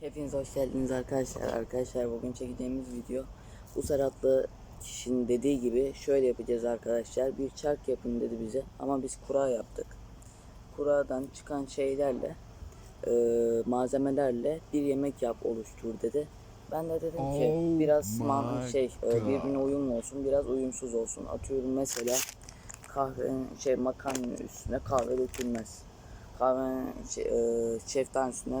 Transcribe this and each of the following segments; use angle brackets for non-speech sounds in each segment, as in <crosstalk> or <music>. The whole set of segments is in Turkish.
Hepiniz hoş geldiniz arkadaşlar. Arkadaşlar bugün çekeceğimiz video Usar adlı kişinin dediği gibi şöyle yapacağız arkadaşlar. Bir çark yapın dedi bize ama biz kura yaptık. Kuradan çıkan şeylerle e, malzemelerle bir yemek yap oluştur dedi. Ben de dedim ki Oh biraz man şey e, birbirine uyumlu olsun, biraz uyumsuz olsun. Atıyorum mesela kahve şey makarna üstüne kahve dökülmez. Kahve şey, e,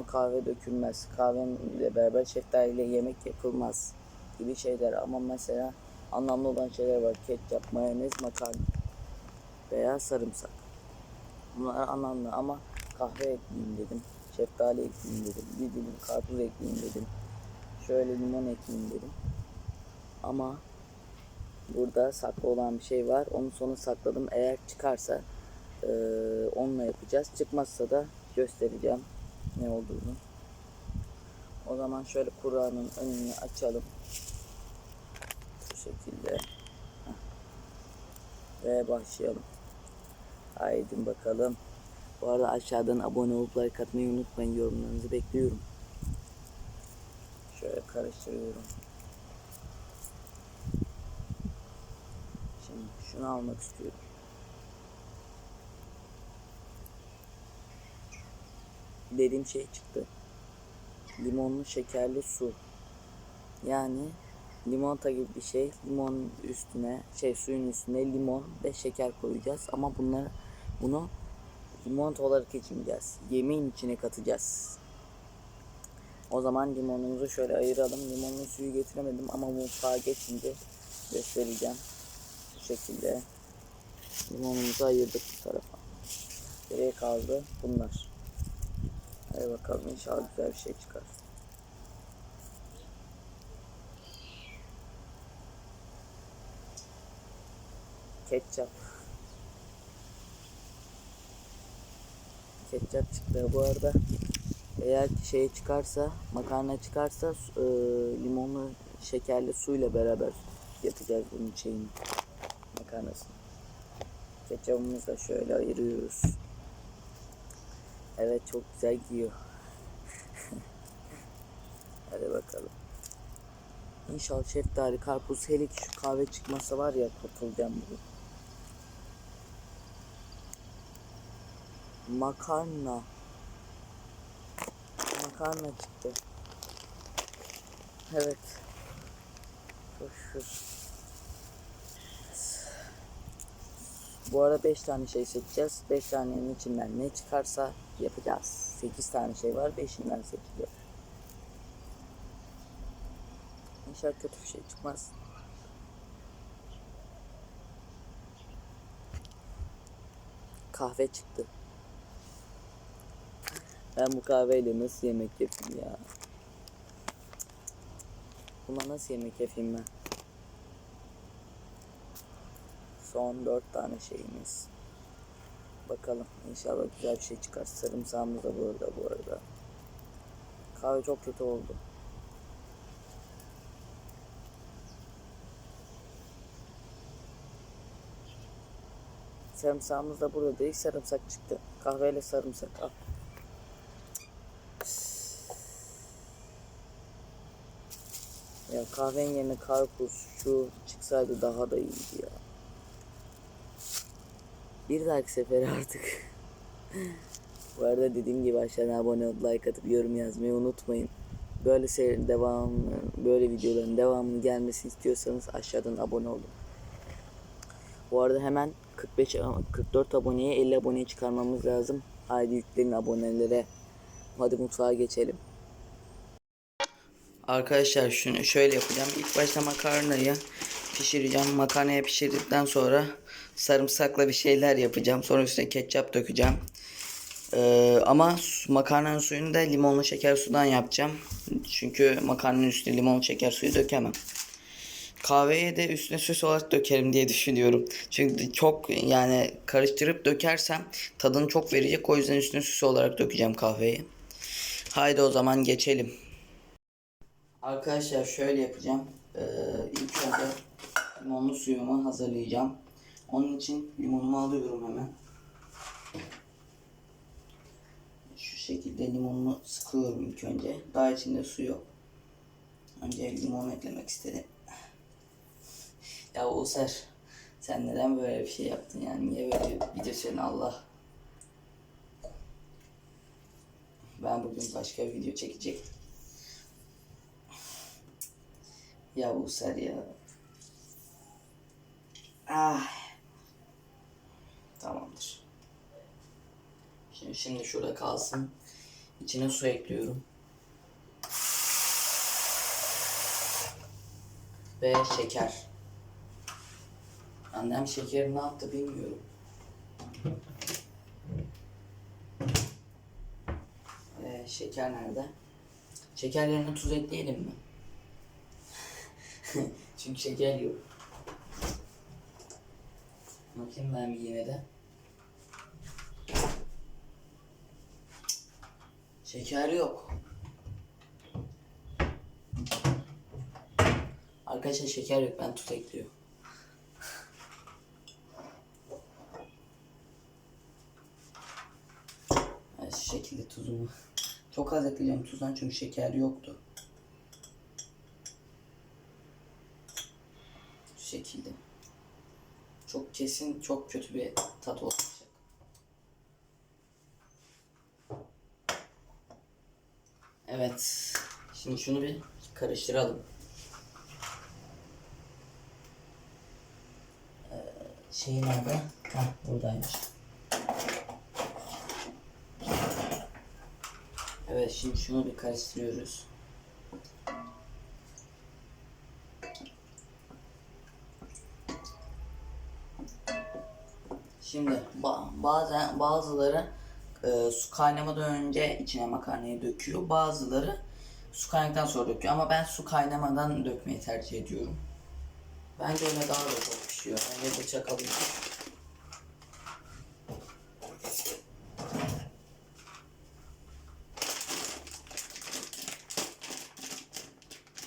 kahve dökülmez. Kahveyle beraber şeftaliyle yemek yapılmaz gibi şeyler ama mesela anlamlı olan şeyler var. Ketçap, mayonez, makarna veya sarımsak. Bunlar anlamlı ama kahve ekleyeyim dedim. Şeftali ekleyeyim dedim. Bir dilim karpuz ekleyeyim dedim. Şöyle limon ekleyeyim dedim. Ama burada saklı olan bir şey var. Onu sona sakladım. Eğer çıkarsa eee, onunla yapacağız. Çıkmazsa da göstereceğim ne olduğunu. O zaman şöyle Kur'an'ın önünü açalım. Şu şekilde. Heh. Ve başlayalım. Haydi bakalım. Bu arada aşağıdan abone olup like atmayı unutmayın. Yorumlarınızı bekliyorum. Şöyle karıştırıyorum. Şimdi şunu almak istiyorum. Dediğim şey çıktı. Limonlu şekerli su. Yani limonata gibi bir şey. Limon üstüne, şey suyun üstüne limon ve şeker koyacağız. Ama bunları bunu limonata olarak içmeyeceğiz. Yemeğin içine katacağız. O zaman limonumuzu şöyle ayıralım. Limonlu suyu getiremedim ama mutfağa geçince göstereceğim. Bu şekilde limonumuzu ayırdık bu tarafa. Geriye kaldı bunlar. Hadi bakalım inşallah güzel bir şey çıkar. Ketçap. Ketçap çıktı bu arada. Eğer şey çıkarsa, makarna çıkarsa e, limonlu şekerli suyla beraber yapacağız bunun şeyini. Makarnasını. Ketçapımızı da şöyle ayırıyoruz. Evet çok güzel giyiyor. Hadi bakalım. İnşallah şeftali, karpuz, hele ki şu kahve çıkmasa var ya kurtulacağım bugün. Makarna. Makarna çıktı. Evet. Çok şükür. Bu arada 5 tane şey seçeceğiz. 5 tanenin içinden ne çıkarsa yapacağız. 8 tane şey var. 5'inden seçeceğiz. İnşallah kötü bir şey çıkmaz. Kahve çıktı. Ben bu kahveyle nasıl yemek yapayım ya? Buna nasıl yemek yapayım ben? Son dört tane şeyimiz. Bakalım inşallah güzel bir şey çıkar. Sarımsağımız da burada bu arada. Kahve çok kötü oldu. Sarımsağımız da burada değil. Sarımsak çıktı. Kahveyle sarımsak al. Ya kahvenin yerine karpuz şu çıksaydı daha da iyiydi ya. Bir dahaki sefer artık. <laughs> Bu arada dediğim gibi aşağıdan abone olup like atıp yorum yazmayı unutmayın. Böyle seri devam böyle videoların devamını gelmesini istiyorsanız aşağıdan abone olun. Bu arada hemen 45 44 aboneye 50 aboneye çıkarmamız lazım. Haydi yüklenin abonelere. Hadi mutfağa geçelim. Arkadaşlar şunu şöyle yapacağım. İlk başta makarnayı pişireceğim. Makarnayı pişirdikten sonra sarımsakla bir şeyler yapacağım. Sonra üstüne ketçap dökeceğim. Ee, ama makarnanın suyunu da limonlu şeker sudan yapacağım. Çünkü makarnanın üstüne limonlu şeker suyu dökemem. Kahveye de üstüne süs olarak dökerim diye <laughs> düşünüyorum. Çünkü çok yani karıştırıp dökersem tadını çok verecek. O yüzden üstüne süs olarak dökeceğim kahveyi. Haydi o zaman geçelim. Arkadaşlar şöyle yapacağım. Ee, ilk önce limonlu suyumu hazırlayacağım. Onun için limonumu alıyorum hemen. Şu şekilde limonunu sıkıyorum ilk önce. Daha içinde su yok. Önce limon eklemek istedim. Ya User sen neden böyle bir şey yaptın yani niye böyle bir video senin Allah. Ben bugün başka bir video çekecektim. Ya User ya. Ah. Tamamdır. Şimdi, şimdi şurada kalsın. İçine su ekliyorum. Ve şeker. Annem şekeri ne yaptı bilmiyorum. Ve şeker nerede? Şeker yerine tuz ekleyelim mi? <laughs> Çünkü şeker yok. Bakayım ben bir yine de. Şeker yok. Arkadaşlar şeker yok ben tuz ekliyorum. Şekilde tuzumu. Çok az ekleyeceğim tuzdan çünkü şeker yoktu. Şu şekilde. Çok kesin çok kötü bir tat olacak. Evet. Şimdi şunu bir karıştıralım. Ee, şeyi nerede? Hah buradaymış. Evet şimdi şunu bir karıştırıyoruz. Şimdi ba- bazen bazıları e, su kaynamadan önce içine makarnayı döküyor. Bazıları su kaynadıktan sonra döküyor ama ben su kaynamadan dökmeyi tercih ediyorum. Bence öyle daha da çok pişiyor. Bence bıçak alayım.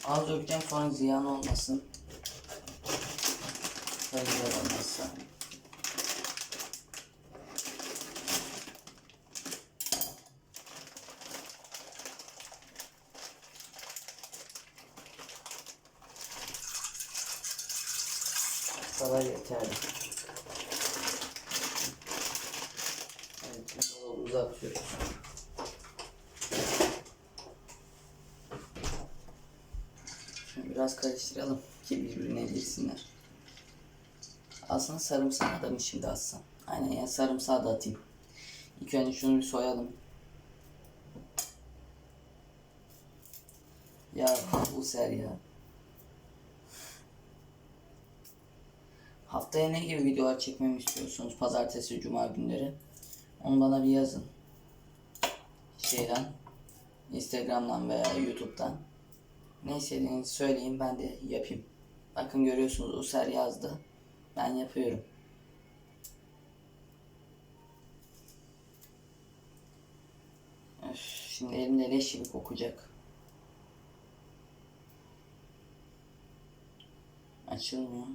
Az dökeceğim sonra ziyan olmasın. Sayılar olmazsa. Bu kadar yeterli. Evet, şimdi dolabımıza atıyoruz. Şimdi biraz karıştıralım ki birbirine girsinler. Aslında sarımsağı da şimdi atsam? Aynen ya sarımsağı da atayım. İlk önce şunu bir soyalım. Ya bu ser ya. Haftaya ne gibi videolar çekmemi istiyorsunuz? Pazartesi, cuma günleri. Onu bana bir yazın. Şeyden, Instagram'dan veya YouTube'dan. Ne istediğinizi söyleyin ben de yapayım. Bakın görüyorsunuz User yazdı. Ben yapıyorum. Şimdi elimde leş gibi kokacak. Açılmıyor.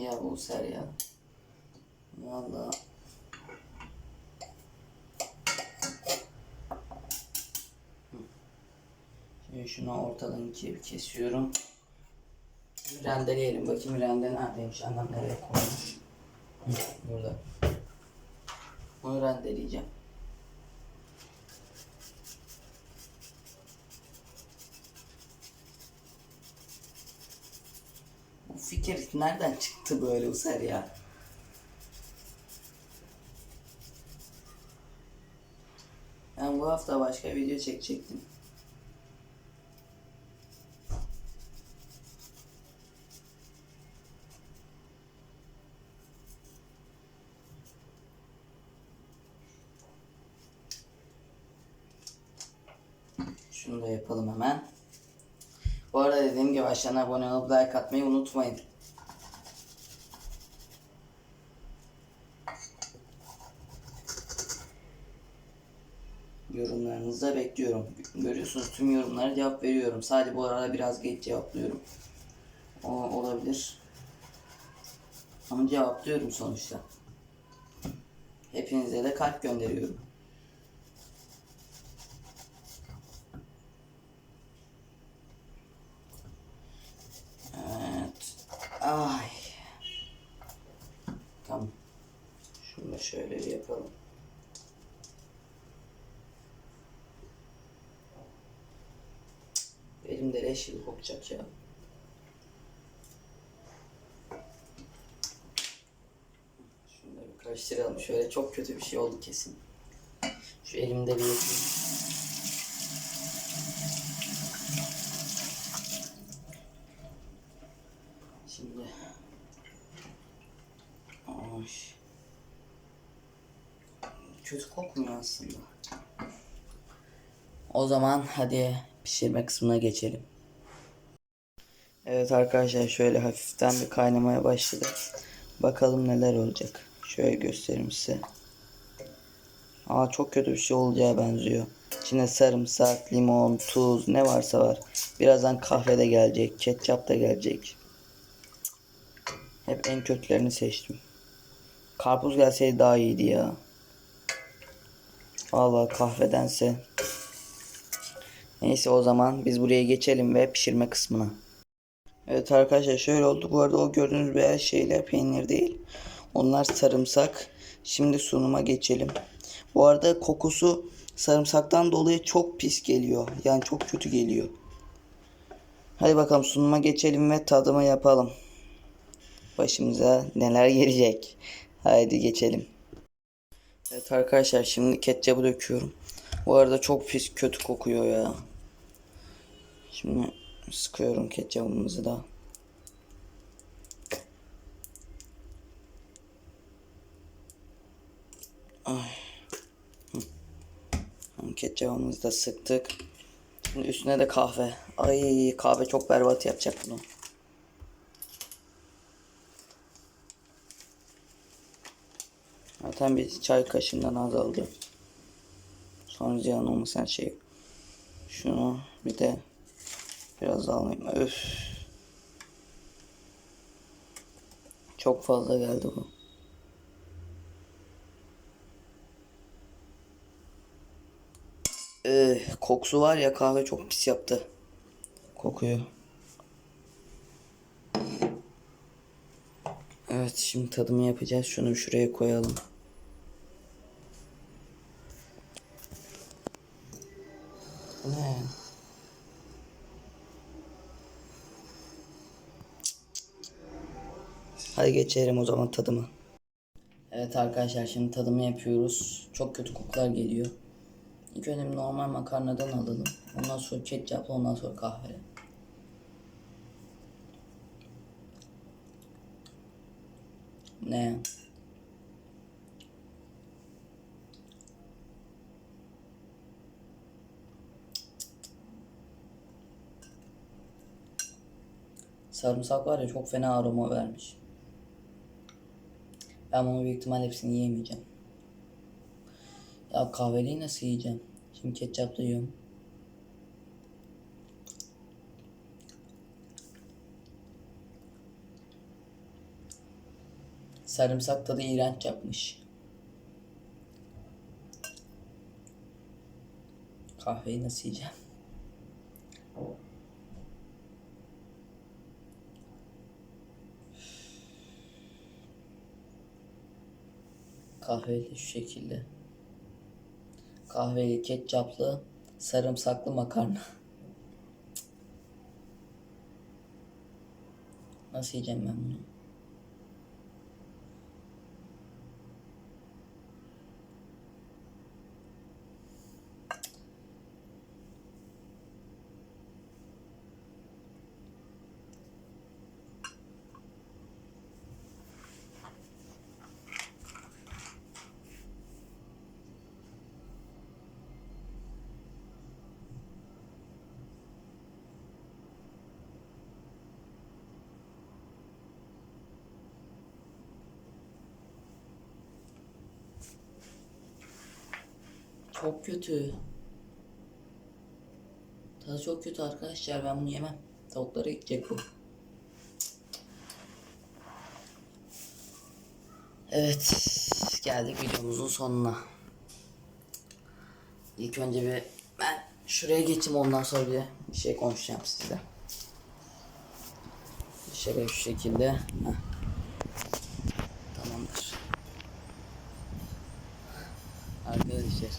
Ya bu ser ya. Vallahi Şimdi şunu ortadan ikiye kesiyorum. Rendeleyelim. Bakayım rende neredeymiş? Annem nereye koymuş? Burada. Bunu rendeleyeceğim. Bu fikir nereden çıktı böyle User ya? Ben bu hafta başka video çekecektim. Şunu da yapalım hemen. Dediğim gibi aşağıdan abone olup like atmayı unutmayın. Yorumlarınızı da bekliyorum. Görüyorsunuz tüm yorumlara cevap veriyorum. Sadece bu arada biraz geç cevaplıyorum. O olabilir. Ama cevaplıyorum sonuçta. Hepinize de kalp gönderiyorum. Evet. Ay. Tamam. Şunu da şöyle bir yapalım. Elimde leş gibi kokacak ya. Şunları bir karıştıralım. Şöyle çok kötü bir şey oldu kesin. Şu elimde bir. Şimdi Ay. Kötü kokmuyor aslında. O zaman hadi pişirme kısmına geçelim. Evet arkadaşlar şöyle hafiften bir kaynamaya başladı. Bakalım neler olacak. Şöyle göstereyim size. Aa çok kötü bir şey olacağı benziyor. İçine sarımsak, limon, tuz ne varsa var. Birazdan kahve de gelecek, ketçap da gelecek. Hep en kötülerini seçtim. Karpuz gelseydi daha iyiydi ya. Vallahi kahvedense. Neyse o zaman biz buraya geçelim ve pişirme kısmına. Evet arkadaşlar şöyle oldu. Bu arada o gördüğünüz beyaz şeyler peynir değil. Onlar sarımsak. Şimdi sunuma geçelim. Bu arada kokusu sarımsaktan dolayı çok pis geliyor. Yani çok kötü geliyor. Hadi bakalım sunuma geçelim ve tadımı yapalım. Başımıza neler gelecek. Haydi geçelim. Evet arkadaşlar şimdi ketçabı döküyorum. Bu arada çok pis kötü kokuyor ya. Şimdi sıkıyorum ketçabımızı da. Ay. Hı. Ketçabımızı da sıktık. Şimdi üstüne de kahve. Ay kahve çok berbat yapacak bunu. Zaten bir çay kaşığından azaldı. Sonra ziyan olmasın şey. Şunu bir de biraz daha alayım. Öf. Çok fazla geldi bu. Ee, kokusu var ya kahve çok pis yaptı. Kokuyor. Evet şimdi tadımı yapacağız. Şunu şuraya koyalım. Ne? Hadi geçelim o zaman tadıma. Evet arkadaşlar şimdi tadımı yapıyoruz. Çok kötü kokular geliyor. İlk önce normal makarnadan alalım. Ondan sonra ketçaplı ondan sonra kahve. Ne? Sarımsak var ya çok fena aroma vermiş. Ben bunu büyük ihtimal hepsini yiyemeyeceğim. Ya kahveliği nasıl yiyeceğim? Şimdi ketçaplı yiyorum. Sarımsak tadı iğrenç yapmış. Kahveyi nasıl yiyeceğim? Kahveyle şu şekilde. Kahveli, ketçaplı, sarımsaklı makarna. Nasıl yiyeceğim ben bunu? Çok kötü. Tadı çok kötü arkadaşlar. Ben bunu yemem. Tavuklara gidecek bu. Evet, geldik videomuzun sonuna. İlk önce bir ben şuraya geçeyim ondan sonra bir, şey konuşacağım sizle. Şöyle şu şekilde. Heh. Tamamdır. Arkadaşlar,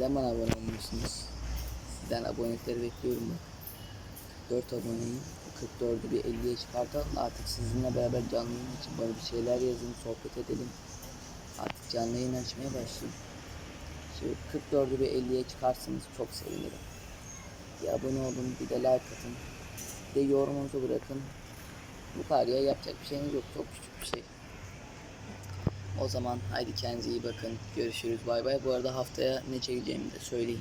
neden bana abone olmuyorsunuz? Sizden abonelikleri bekliyorum bak. 4 aboneyim. 44'ü bir 50'ye çıkartalım. Artık sizinle beraber canlı yayın için bana bir şeyler yazın, sohbet edelim. Artık canlı yayın açmaya başlayayım. Şimdi 44'ü bir 50'ye çıkarsanız çok sevinirim. Bir abone olun, bir de like atın. Bir de yorumunuzu bırakın. Bu kadar ya yapacak bir şeyiniz yok. Çok küçük bir şey. O zaman haydi kendinize iyi bakın. Görüşürüz. Bay bay. Bu arada haftaya ne çekeceğimi de söyleyeyim.